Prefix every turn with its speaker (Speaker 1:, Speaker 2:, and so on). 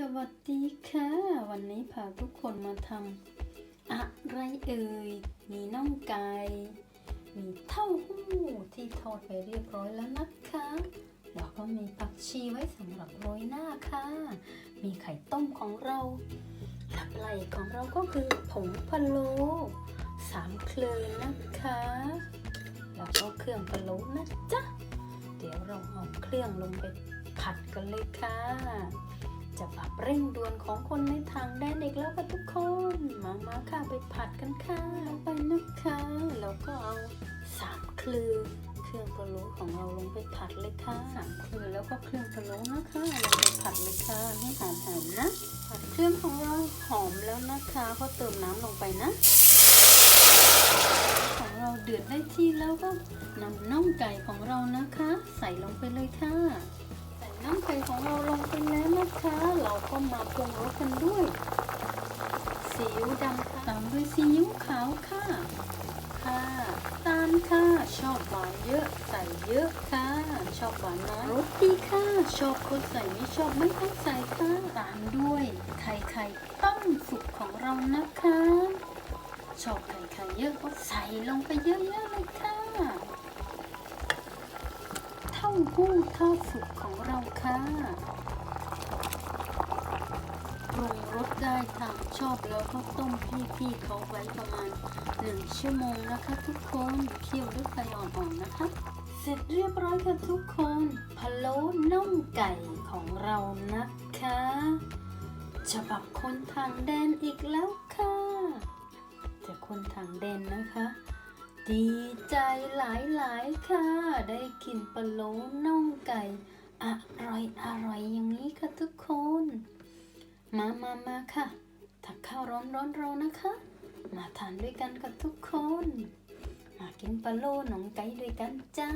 Speaker 1: สวัสดีค่ะ วันนี้พาทุกคนมาทำอะไรเอ่ย มีน่องไก่ มีเต้าหู้ที่ทอดไปเรียบร้อยแล้วนะคะแล้วก็มีผักชีไว้สำหรับโรยหน้าค่ะ มีไข่ต้มของเราหลักไหลของเราก็คือผงพะโล้สามเคลือนะคะ แล้วก็เครื่องพะโล้นะจ๊ะ เดี๋ยวเราเอาเครื่องลงไปผัดกันเลยค่ะ จะปรับเร่งด่วนของคนในทางแดนอีกแล้วค่ะทุกคน มามาค่ะไปผัดกันค่ะไปนะคะแล้วก็เอาสามเครือเครื่องพะโล้ของเราลงไปผัดเลยค่ะสามเครือแล้วก็เครื่องพะโล้นะคะลงไปผัดเลยค่ะให้หอมๆนะผัดเครื่องของเราหอมแล้วนะคะก็เติมน้ำลงไปนะ ของเราเดือดได้ที่แล้วก็นำน่องไก่ของเรานะคะ ใส่ลงไปเลยค่ะ มาปรุงรสกันด้วย ซีอิ๊วดำตามด้วยซีอิ๊วขาวค่ะ ค่ะ ตามค่ะ ชอบหวานเยอะ ใส่เยอะค่ะ ชอบหวานน้อยรสดีค่ะ ชอบก็ใส่ไม่ชอบไม่ต้องใส่ค่ะ ตามด้วย ไข่ไข่ต้มสุกของเรานะคะ ชอบไข่ไข่เยอะก็ใส่ลงไปเยอะๆเลยค่ะเท่าหู้ทอดสุกของเราค่ะ ได้ตามชอบแล้วก็ต้มพี่ๆเขาไว้ประมาณหนึ่งชั่วโมงนะคะ ทุกคนเคี่ยวด้วยไฟอ่อนๆนะคะ เสร็จเรียบร้อยค่ะทุกคนพะโล้น่องไก่ของเรานะคะฉบับคนทางแดนอีกแล้วค่ะ แต่คนทางแดนนะคะ ดีใจหลายๆค่ะ ได้กินปลาโลน่องไก่ อร่อยอร่อยอย่างนี้ค่ะทุกคน มามามาค่ะถักข้าวร้อนร้อนเรานะคะ มาทานด้วยกันกับทุกคน มากินปลาโลหนองไก่ด้วยกันจ้า